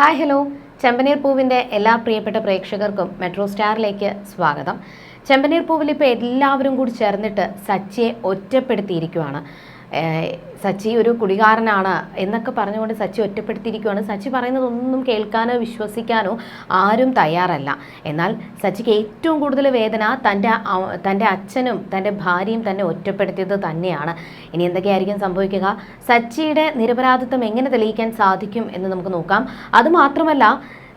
Hi hello ചെമ്പനീർ പൂവിന്റെ എല്ലാ പ്രിയപ്പെട്ട പ്രേക്ഷകർക്കും മെട്രോ സ്റ്റാറിലേക്ക് സ്വാഗതം. ചെമ്പനീർ പൂവിൽ ഇപ്പോൾ എല്ലാവരും കൂടി ചേർന്നിട്ട് സച്ചിയെ ഒറ്റപ്പെടുത്തിയിരിക്കുവാണ്. സച്ചി ഒരു കുടികാരനാണ് എന്നൊക്കെ പറഞ്ഞുകൊണ്ട് സച്ചി ഒറ്റപ്പെടുത്തിയിരിക്കുവാണ്. സച്ചി പറയുന്നതൊന്നും കേൾക്കാനോ വിശ്വസിക്കാനോ ആരും തയ്യാറല്ല. എന്നാൽ സച്ചിക്ക് ഏറ്റവും കൂടുതൽ വേദന തന്റെ തന്റെ അച്ഛനും തന്റെ ഭാര്യയും തന്നെ ഒറ്റപ്പെടുത്തിയത് തന്നെയാണ്. ഇനി എന്തൊക്കെയായിരിക്കും സംഭവിക്കുക? സച്ചിയുടെ നിരപരാധിത്വം എങ്ങനെ തെളിയിക്കാൻ സാധിക്കും എന്ന് നമുക്ക് നോക്കാം. അതുമാത്രമല്ല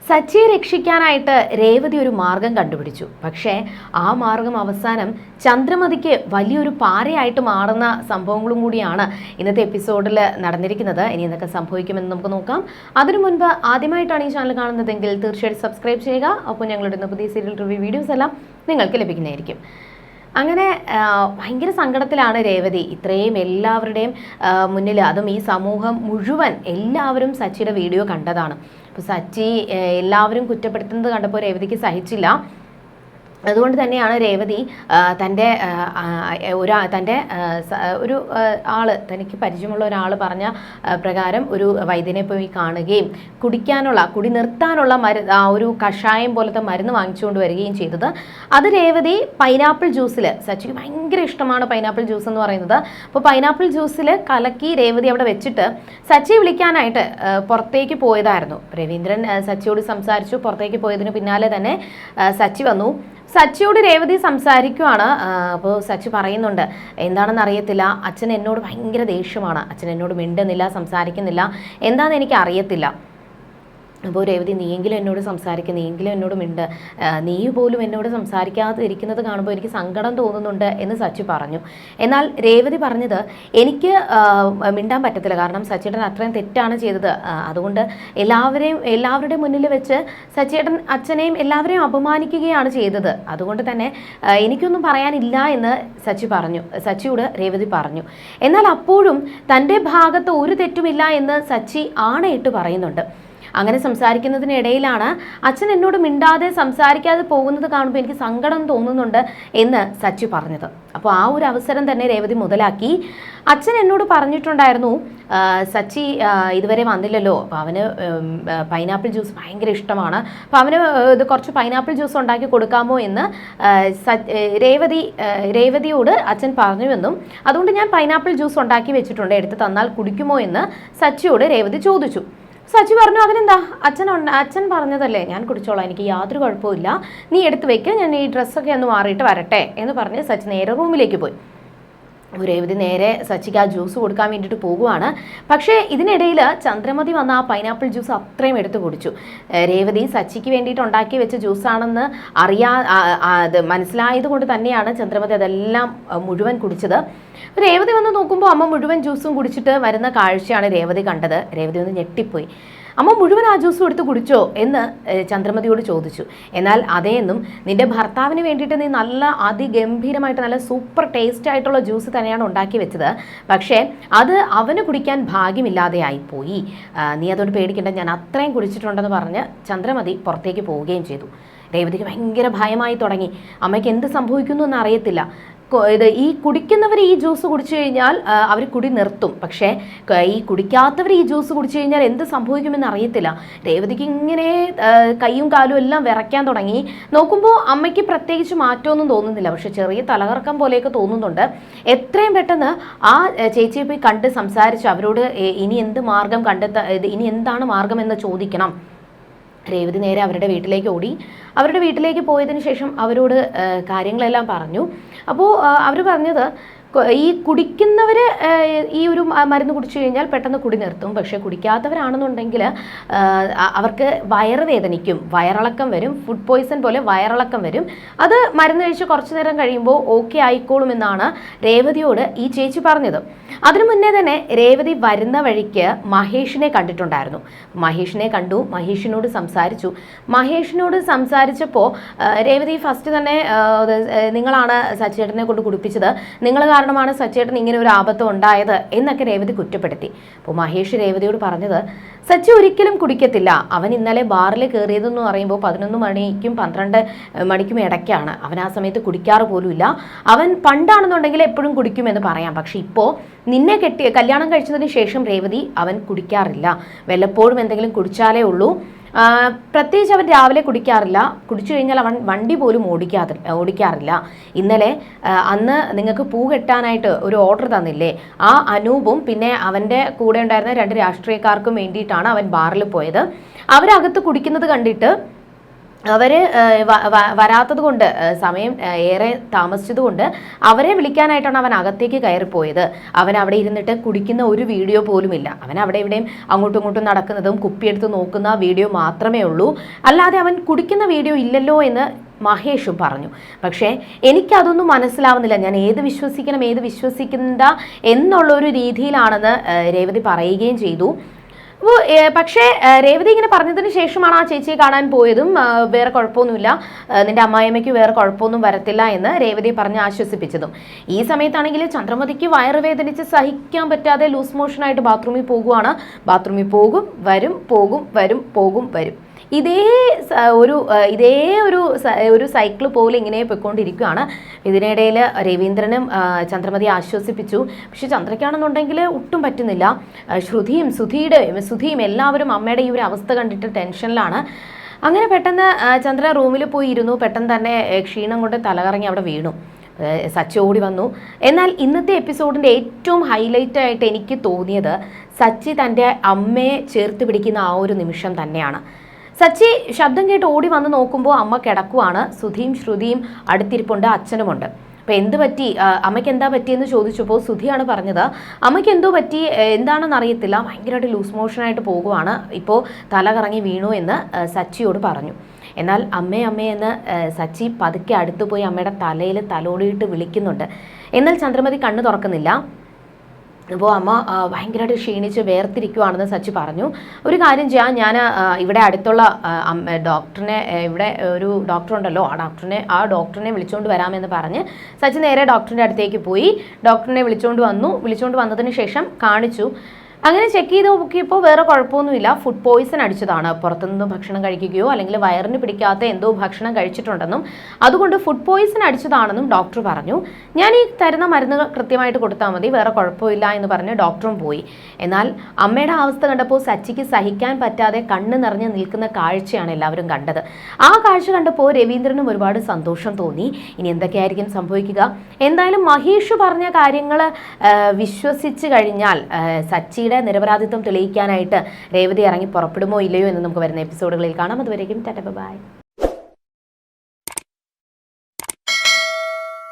സച്ചിയെ രക്ഷിക്കാനായിട്ട് രേവതി ഒരു മാർഗം കണ്ടുപിടിച്ചു. പക്ഷേ ആ മാർഗം അവസാനം ചന്ദ്രമതിക്ക് വലിയൊരു പാരയായിട്ട് മാറുന്ന സംഭവങ്ങളും കൂടിയാണ് ഇന്നത്തെ എപ്പിസോഡിൽ നടന്നിരിക്കുന്നത്. ഇനി എന്തൊക്കെ സംഭവിക്കുമെന്ന് നമുക്ക് നോക്കാം. അതിനു മുൻപ് ആദ്യമായിട്ടാണ് ഈ ചാനൽ കാണുന്നതെങ്കിൽ തീർച്ചയായിട്ടും സബ്സ്ക്രൈബ് ചെയ്യുക. അപ്പോൾ ഞങ്ങളുടെ പുതിയ സീരിയൽ റിവ്യൂ വീഡിയോസ് എല്ലാം നിങ്ങൾക്ക് ലഭിക്കുന്നതായിരിക്കും. അങ്ങനെ ഭയങ്കര സങ്കടത്തിലാണ് രേവതി. ഇത്രയും എല്ലാവരുടെയും മുന്നിൽ അതും ഈ സമൂഹം മുഴുവൻ എല്ലാവരും സച്ചിയുടെ വീഡിയോ കണ്ടതാണ്. സച്ചി എല്ലാവരും കുറ്റപ്പെടുത്തുന്നത് കണ്ടപ്പോൾ രേവതിക്ക് സഹിച്ചില്ല. അതുകൊണ്ട് തന്നെയാണ് രേവതി തന്റെ ഒരു തന്റെ ഒരു ആൾ തനിക്ക് പരിചയമുള്ള ഒരാൾ പറഞ്ഞ പ്രകാരം ഒരു വൈദ്യനെ പോയി കാണുകയും കുടിക്കാനുള്ള കുടി നിർത്താനുള്ള മരു ഒരു കഷായം പോലത്തെ മരുന്ന് വാങ്ങിച്ചുകൊണ്ട് വരികയും ചെയ്തത്. അത് രേവതി പൈനാപ്പിൾ ജ്യൂസിൽ സച്ചിക്ക് ഭയങ്കര ഇഷ്ടമാണ് പൈനാപ്പിൾ ജ്യൂസ് എന്ന് പറയുന്നത്. അപ്പോൾ പൈനാപ്പിൾ ജ്യൂസിൽ കലക്കി രേവതി അവിടെ വെച്ചിട്ട് സച്ചി വിളിക്കാനായിട്ട് പുറത്തേക്ക് പോയതായിരുന്നു. രവീന്ദ്രൻ സച്ചിയോട് സംസാരിച്ചു. പുറത്തേക്ക് പോയതിന് പിന്നാലെ തന്നെ സച്ചി വന്നു. സച്ചിയോട് രേവതി സംസാരിക്കുവാണ്. അപ്പോൾ സച്ചി പറയുന്നുണ്ട് എന്താണെന്ന് അറിയത്തില്ല അച്ഛൻ എന്നോട് ഭയങ്കര ദേഷ്യമാണ്. അച്ഛൻ എന്നോട് മിണ്ടുന്നില്ല സംസാരിക്കുന്നില്ല. എന്താണെന്ന് എനിക്ക് അറിയത്തില്ല അപ്പോൾ രേവതി നീയെങ്കിലും എന്നോട് സംസാരിക്കുക നീയെങ്കിലും എന്നോട് മിണ്ട്. നീ പോലും എന്നോട് സംസാരിക്കാതെ ഇരിക്കുന്നത് കാണുമ്പോൾ എനിക്ക് സങ്കടം തോന്നുന്നുണ്ട് എന്ന് സച്ചി പറഞ്ഞു. എന്നാൽ രേവതി പറഞ്ഞത് എനിക്ക് മിണ്ടാൻ പറ്റത്തില്ല. കാരണം സച്ചിയേട്ടൻ അത്രയും തെറ്റാണ് ചെയ്തത്. അതുകൊണ്ട് എല്ലാവരെയും എല്ലാവരുടെയും മുന്നിൽ വെച്ച് സച്ചിയേട്ടൻ അച്ഛനെയും എല്ലാവരെയും അപമാനിക്കുകയാണ് ചെയ്തത്. അതുകൊണ്ട് തന്നെ എനിക്കൊന്നും പറയാനില്ല എന്ന് സച്ചി പറഞ്ഞു. സച്ചിയോട് രേവതി പറഞ്ഞു. എന്നാൽ അപ്പോഴും തന്റെ ഭാഗത്ത് ഒരു തെറ്റുമില്ല എന്ന് സച്ചി ആണയിട്ട് പറയുന്നുണ്ട്. അങ്ങനെ സംസാരിക്കുന്നതിനിടയിലാണ് അച്ഛൻ എന്നോട് മിണ്ടാതെ സംസാരിക്കാതെ പോകുന്നത് കാണുമ്പോൾ എനിക്ക് സങ്കടം തോന്നുന്നുണ്ട് എന്ന് സച്ചി പറഞ്ഞത്. അപ്പോൾ ആ ഒരു അവസരം തന്നെ രേവതി മുതലാക്കി. അച്ഛൻ എന്നോട് പറഞ്ഞിട്ടുണ്ടായിരുന്നു സച്ചി ഇതുവരെ വന്നില്ലല്ലോ. അപ്പോൾ അവന് പൈനാപ്പിൾ ജ്യൂസ് ഭയങ്കര ഇഷ്ടമാണ്. അപ്പോൾ അവന് ഇത് കുറച്ച് പൈനാപ്പിൾ ജ്യൂസ് ഉണ്ടാക്കി കൊടുക്കാമോ എന്ന് രേവതി രേവതിയോട് അച്ഛൻ പറഞ്ഞുവെന്നും അതുകൊണ്ട് ഞാൻ പൈനാപ്പിൾ ജ്യൂസ് ഉണ്ടാക്കി വെച്ചിട്ടുണ്ട്. എടുത്ത് തന്നാൽ കുടിക്കുമോ? എന്ന് സച്ചിയോട് രേവതി ചോദിച്ചു. സച്ചി പറഞ്ഞു അതിനെന്താ? അച്ഛൻ അച്ഛൻ പറഞ്ഞതല്ലേ? ഞാൻ കുടിച്ചോളാം എനിക്ക് യാതൊരു കുഴപ്പമില്ല നീ എടുത്ത് വെക്ക് ഞാൻ ഈ ഡ്രസ്സൊക്കെ ഒന്ന് മാറിയിട്ട് വരട്ടെ എന്ന് പറഞ്ഞ് സച്ചി നേരെ റൂമിലേക്ക് പോയി. രേവതി നേരെ സച്ചിക്ക് ആ ജ്യൂസ് കൊടുക്കാൻ വേണ്ടിയിട്ട് പോകുവാണ്. പക്ഷേ ഇതിനിടയിൽ ചന്ദ്രമതി വന്ന ആ പൈനാപ്പിൾ ജ്യൂസ് അത്രയും എടുത്ത് കുടിച്ചു. രേവതി സച്ചിക്ക് വേണ്ടിയിട്ട് ഉണ്ടാക്കി വെച്ച ജ്യൂസാണെന്ന് അറിയാ അത് മനസ്സിലായത് കൊണ്ട് തന്നെയാണ് ചന്ദ്രമതി അതെല്ലാം മുഴുവൻ കുടിച്ചത്. രേവതി വന്ന് നോക്കുമ്പോൾ അമ്മ മുഴുവൻ ജ്യൂസും കുടിച്ചിട്ട് വരുന്ന കാഴ്ചയാണ് രേവതി കണ്ടത്. രേവതി ഒന്ന് ഞെട്ടിപ്പോയി. അമ്മ മുഴുവൻ ആ ജ്യൂസും എടുത്ത് കുടിച്ചോ എന്ന് ചന്ദ്രമതിയോട് ചോദിച്ചു. എന്നാൽ അതേന്നും നിന്റെ ഭർത്താവിന് വേണ്ടിയിട്ട് നീ നല്ല അതിഗംഭീരമായിട്ട് നല്ല സൂപ്പർ ടേസ്റ്റ് ആയിട്ടുള്ള ജ്യൂസ് തന്നെയാണ് ഉണ്ടാക്കി വെച്ചത്. പക്ഷേ അത് അവന് കുടിക്കാൻ ഭാഗ്യമില്ലാതെ ആയിപ്പോയി. നീ അതോട് പേടിക്കേണ്ട ഞാൻ അത്രയും കുടിച്ചിട്ടുണ്ടെന്ന് പറഞ്ഞ് ചന്ദ്രമതി പുറത്തേക്ക് പോവുകയും ചെയ്തു. രേവതിക്ക് ഭയങ്കര ഭയമായി തുടങ്ങി. അമ്മയ്ക്ക് എന്ത് സംഭവിക്കുന്നു എന്ന് അറിയത്തില്ല. ഇത് ഈ കുടിക്കുന്നവർ ഈ ജ്യൂസ് കുടിച്ചു കഴിഞ്ഞാൽ അവർ കുടി നിർത്തും. പക്ഷേ ഈ കുടിക്കാത്തവർ ഈ ജ്യൂസ് കുടിച്ചു കഴിഞ്ഞാൽ എന്ത് സംഭവിക്കുമെന്ന് അറിയത്തില്ല. രേവതിക്ക് ഇങ്ങനെ കൈയും കാലും എല്ലാം വിറയ്ക്കാൻ തുടങ്ങി. നോക്കുമ്പോൾ അമ്മയ്ക്ക് പ്രത്യേകിച്ച് മാറ്റമൊന്നും തോന്നുന്നില്ല. പക്ഷെ ചെറിയ തലകറക്കം പോലെയൊക്കെ തോന്നുന്നുണ്ട്. എത്രയും പെട്ടെന്ന് ആ, ചേച്ചിയെ പോയി കണ്ട് സംസാരിച്ച് അവരോട് ഇനി എന്ത് മാർഗം കണ്ടെത്താ ഇനി എന്താണ് മാർഗം എന്ന് ചോദിക്കണം. രേവതി നേരെ അവരുടെ വീട്ടിലേക്ക് ഓടി. അവരുടെ വീട്ടിലേക്ക് പോയതിന് ശേഷം അവരോട് കാര്യങ്ങളെല്ലാം പറഞ്ഞു. അപ്പോൾ അവർ പറഞ്ഞത് ഈ കുടിക്കുന്നവർ ഈ ഒരു മരുന്ന് കുടിച്ചു കഴിഞ്ഞാൽ പെട്ടെന്ന് കുടി നിർത്തും. പക്ഷേ കുടിക്കാത്തവരാണെന്നുണ്ടെങ്കിൽ അവർക്ക് വയറ് വേദനിക്കും. വയറിളക്കം വരും. ഫുഡ് പോയ്സൺ പോലെ വയറിളക്കം വരും. അത് മരുന്ന് കഴിച്ച് കുറച്ചു നേരം കഴിയുമ്പോൾ ഓക്കെ ആയിക്കോളും എന്നാണ് രേവതിയോട് ഈ ചേച്ചി പറഞ്ഞത്. അതിനു മുന്നേ തന്നെ രേവതി വരുന്ന വഴിക്ക് മഹേഷിനെ കണ്ടിട്ടുണ്ടായിരുന്നു. മഹേഷിനെ കണ്ടു മഹേഷിനോട് സംസാരിച്ചു. മഹേഷിനോട് സംസാരിച്ചപ്പോൾ രേവതി ഫസ്റ്റ് തന്നെ നിങ്ങളാണ് സച്ചേട്ടനെ കൊണ്ട് കുടിപ്പിച്ചത്. നിങ്ങൾ കാരണമാണ് സച്ചേട്ടൻ ഇങ്ങനെ ഒരു ആപത്ത് ഉണ്ടായത് എന്നൊക്കെ രേവതി കുറ്റപ്പെടുത്തി. അപ്പോൾ മഹേഷ് രേവതിയോട് പറഞ്ഞത് സച്ചി ഒരിക്കലും കുടിക്കത്തില്ല. അവൻ ഇന്നലെ ബാറിൽ കയറിയതെന്ന് പറയുമ്പോൾ പതിനൊന്ന് മണിക്കും പന്ത്രണ്ട് മണിക്കും ഇടയ്ക്കാണ്. അവൻ ആ സമയത്ത് കുടിക്കാറ് പോലുമില്ല അവൻ പണ്ടാണെന്നുണ്ടെങ്കിൽ എപ്പോഴും കുടിക്കുമെന്ന് പറയാം. പക്ഷേ ഇപ്പോൾ നിന്നെ കെട്ടിയ കല്യാണം കഴിച്ചതിന് ശേഷം രേവതി അവൻ കുടിക്കാറില്ല. വല്ലപ്പോഴും എന്തെങ്കിലും കുടിച്ചാലേ ഉള്ളൂ. പ്രത്യേകിച്ച് അവൻ രാവിലെ കുടിക്കാറില്ല. കുടിച്ചു കഴിഞ്ഞാൽ അവൻ വണ്ടി പോലും ഓടിക്കാതി ഓടിക്കാറില്ല. ഇന്നലെ അന്ന് നിങ്ങൾക്ക് പൂ കെട്ടാനായിട്ട് ഒരു ഓർഡർ തന്നില്ലേ? ആ അനൂപും പിന്നെ അവന്റെ കൂടെ ഉണ്ടായിരുന്ന രണ്ട് രാഷ്ട്രീയക്കാർക്കും വേണ്ടിയിട്ടാണ് അവൻ ബാറിൽ പോയത്. അവരകത്ത് കുടിക്കുന്നത് കണ്ടിട്ട് അവർ വരാത്തത് കൊണ്ട് സമയം ഏറെ താമസിച്ചതുകൊണ്ട് അവരെ വിളിക്കാനായിട്ടാണ് അവൻ അകത്തേക്ക് കയറിപ്പോയത് അവൻ അവിടെ ഇരുന്നിട്ട് കുടിക്കുന്ന ഒരു വീഡിയോ പോലുമില്ല. അവൻ അവിടെ ഇവിടെയും അങ്ങോട്ടും ഇങ്ങോട്ടും നടക്കുന്നതും കുപ്പിയെടുത്ത് നോക്കുന്ന വീഡിയോ മാത്രമേ ഉള്ളൂ. അല്ലാതെ അവൻ കുടിക്കുന്ന വീഡിയോ ഇല്ലല്ലോ എന്ന് മഹേഷും പറഞ്ഞു. പക്ഷേ എനിക്കതൊന്നും മനസ്സിലാവുന്നില്ല. ഞാൻ ഏത് വിശ്വസിക്കണം ഏത് വിശ്വസിക്കണ്ട എന്നുള്ളൊരു രീതിയിലാണെന്ന് രേവതി പറയുകയും ചെയ്തു. അപ്പോൾ പക്ഷേ രേവതി ഇങ്ങനെ പറഞ്ഞതിന് ശേഷമാണ് ആ ചേച്ചിയെ കാണാൻ പോയതും വേറെ കുഴപ്പമൊന്നുമില്ല. നിന്റെ അമ്മായിമ്മയ്ക്ക് വേറെ കുഴപ്പമൊന്നും വരത്തില്ല എന്ന് രേവതി പറഞ്ഞ് ആശ്വസിപ്പിച്ചതും. ഈ സമയത്താണെങ്കിൽ ചന്ദ്രമതിക്ക് വയറുവേദനിച്ച് സഹിക്കാൻ പറ്റാതെ ലൂസ് മോഷനായിട്ട് ബാത്റൂമിൽ പോകുവാണ്. ബാത്റൂമിൽ പോകും വരും പോകും വരും പോകും വരും. ഇതേ ഒരു ഇതേ ഒരു ഒരു സൈക്കിൾ പോലെ ഇങ്ങനെ പോയിക്കൊണ്ടിരിക്കുകയാണ്. ഇതിനിടയിൽ രവീന്ദ്രനും ചന്ദ്രമതി ആശ്വസിപ്പിച്ചു. പക്ഷെ ചന്ദ്രയ്ക്കാണെന്നുണ്ടെങ്കിൽ ഒട്ടും പറ്റുന്നില്ല. ശ്രുതിയും സുധിയുടെ സുധിയും എല്ലാവരും അമ്മയുടെ ഈ ഒരു അവസ്ഥ കണ്ടിട്ട് ടെൻഷനിലാണ്. അങ്ങനെ പെട്ടെന്ന് ചന്ദ്ര റൂമിൽ പോയി ഇരുന്നു പെട്ടെന്ന് തന്നെ ക്ഷീണം കൊണ്ട് തലകറങ്ങി അവിടെ വീണു. സച്ചി വന്നു. എന്നാൽ ഇന്നത്തെ എപ്പിസോഡിന്റെ ഏറ്റവും ഹൈലൈറ്റ് ആയിട്ട് എനിക്ക് തോന്നിയത് സച്ചി തന്റെ അമ്മയെ ചേർത്ത് പിടിക്കുന്ന ആ ഒരു നിമിഷം തന്നെയാണ്. സച്ചി ശബ്ദം കേട്ട് ഓടി വന്ന് നോക്കുമ്പോൾ അമ്മ കിടക്കുവാണ്. സുധിയും ശ്രുതിയും അടുത്തിരിപ്പുണ്ട് അച്ഛനുമുണ്ട്. അപ്പോൾ എന്ത് പറ്റി? അമ്മയ്ക്ക് എന്താ പറ്റിയെന്ന് ചോദിച്ചപ്പോൾ സുധിയാണ് പറഞ്ഞത് അമ്മയ്ക്ക് എന്തോ പറ്റി? എന്താണെന്ന് അറിയത്തില്ല. ഭയങ്കരമായിട്ട് ലൂസ് മോഷനായിട്ട് പോകുവാണ്. ഇപ്പോൾ തല കറങ്ങി വീണു എന്ന് സച്ചിയോട് പറഞ്ഞു. എന്നാൽ അമ്മേ അമ്മേ എന്ന് സച്ചി പതുക്കെ അടുത്ത് പോയി അമ്മയുടെ തലയിൽ തലോടിയിട്ട് വിളിക്കുന്നുണ്ട്. എന്നാൽ ചന്ദ്രമതി കണ്ണു തുറക്കുന്നില്ല. അപ്പോൾ അമ്മ ഭയങ്കരമായിട്ട് ക്ഷീണിച്ച് വേർതിരിക്കുവാണെന്ന് സച്ചി പറഞ്ഞു. ഒരു കാര്യം ചെയ്യാം ഞാൻ ഇവിടെ അടുത്തുള്ള ഡോക്ടറിനെ ഇവിടെ ഒരു ഡോക്ടർ ഉണ്ടല്ലോ ആ ഡോക്ടറിനെ ആ ഡോക്ടറിനെ വിളിച്ചുകൊണ്ട് വരാമെന്ന് പറഞ്ഞ് സച്ചി നേരെ ഡോക്ടറിന്റെ അടുത്തേക്ക് പോയി. ഡോക്ടറിനെ വിളിച്ചുകൊണ്ട് വന്നു. വിളിച്ചുകൊണ്ട് വന്നതിന് ശേഷം കാണിച്ചു. അങ്ങനെ ചെക്ക് ചെയ്ത് നോക്കിയപ്പോൾ വേറെ കുഴപ്പമൊന്നുമില്ല. ഫുഡ് പോയിസൺ അടിച്ചതാണ്. പുറത്തുനിന്ന് ഭക്ഷണം കഴിക്കുകയോ അല്ലെങ്കിൽ വയറിന് പിടിക്കാത്ത എന്തോ ഭക്ഷണം കഴിച്ചിട്ടുണ്ടെന്നും അതുകൊണ്ട് ഫുഡ് പോയിസൺ അടിച്ചതാണെന്നും ഡോക്ടർ പറഞ്ഞു. ഞാൻ ഈ തരുന്ന മരുന്നുകൾ കൃത്യമായിട്ട് കൊടുത്താൽ മതി. വേറെ കുഴപ്പമില്ല എന്ന് പറഞ്ഞ് ഡോക്ടറും പോയി. എന്നാൽ അമ്മയുടെ അവസ്ഥ കണ്ടപ്പോൾ സച്ചിക്ക് സഹിക്കാൻ പറ്റാതെ കണ്ണ് നിറഞ്ഞ് നിൽക്കുന്ന കാഴ്ചയാണ് എല്ലാവരും കണ്ടത്. ആ കാഴ്ച കണ്ടപ്പോൾ രവീന്ദ്രനും ഒരുപാട് സന്തോഷം തോന്നി. ഇനി എന്തൊക്കെയായിരിക്കും സംഭവിക്കുക? എന്തായാലും മഹേഷ് പറഞ്ഞ കാര്യങ്ങൾ വിശ്വസിച്ച് കഴിഞ്ഞാൽ ആ, സച്ചിയുടെ നിരപരാധിത്വം തെളിയിക്കാനായിട്ട് രേവതി ഇറങ്ങി പുറപ്പെടുമോ ഇല്ലയോ എന്ന് നമുക്ക് വരുന്ന എപ്പിസോഡുകളിൽ കാണാം. അതുവരേക്കും ടാറ്റ ബൈ.